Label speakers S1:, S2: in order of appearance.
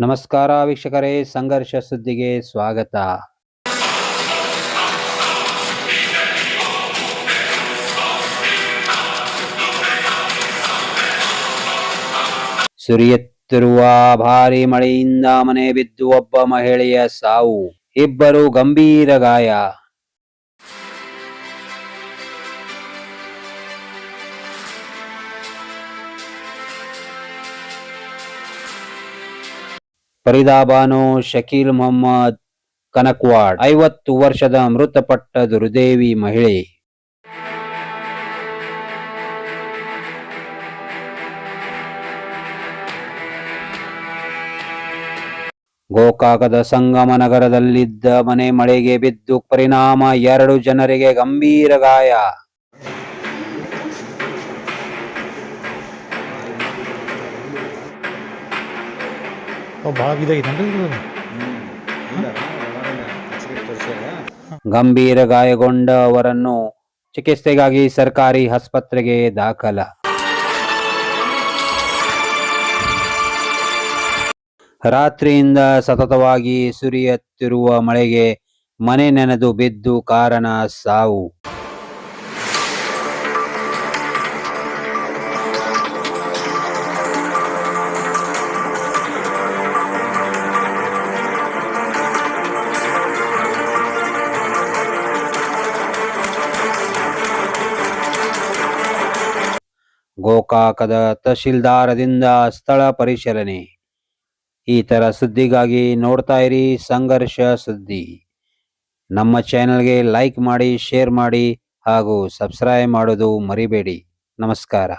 S1: ನಮಸ್ಕಾರ ವೀಕ್ಷಕರೇ, ಸಂಘರ್ಷ ಸುದ್ದಿಗೆ ಸ್ವಾಗತ. ಸುರಿಯುತ್ತಿರುವ ಭಾರಿ ಮಳೆಯಿಂದ ಮನೆ ಬಿದ್ದು ಒಬ್ಬ ಮಹಿಳೆಯ ಸಾವು. ಇಬ್ಬರು ಗಂಭೀರ ಗಾಯ. ಫರೀದಾಬಾನು ಶಕೀಲ್ ಮೊಹಮ್ಮದ್ ಕನಕ್ವಾಡ್, ಐವತ್ತು ವರ್ಷದ ಮೃತಪಟ್ಟ ದುರ್ದೇವಿ ಮಹಿಳೆ. ಗೋಕಾಕದ ಸಂಗಮ ನಗರದಲ್ಲಿದ್ದ ಮನೆ ಮಳೆಗೆ ಬಿದ್ದು ಪರಿಣಾಮ ಎರಡು ಜನರಿಗೆ ಗಂಭೀರ ಗಾಯ. ಗಂಭೀರ ಗಾಯಗೊಂಡ ಅವರನ್ನು ಚಿಕಿತ್ಸೆಗಾಗಿ ಸರ್ಕಾರಿ ಆಸ್ಪತ್ರೆಗೆ ದಾಖಲ. ರಾತ್ರಿಯಿಂದ ಸತತವಾಗಿ ಸುರಿಯುತ್ತಿರುವ ಮಳೆಗೆ ಮನೆ ನೆನೆದು ಬಿದ್ದು ಕಾರಣ ಸಾವು. ಗೋಕಾಕದ ತಹಶೀಲ್ದಾರದಿಂದ ಸ್ಥಳ ಪರಿಶೀಲನೆ. ಈ ಥರ ಸುದ್ದಿಗಾಗಿ ನೋಡ್ತಾ ಇರಿ ಸಂಘರ್ಷ ಸುದ್ದಿ. ನಮ್ಮ ಚಾನೆಲ್ಗೆ ಲೈಕ್ ಮಾಡಿ, ಶೇರ್ ಮಾಡಿ ಹಾಗೂ ಸಬ್ಸ್ಕ್ರೈಬ್ ಮಾಡೋದು ಮರಿಬೇಡಿ. ನಮಸ್ಕಾರ.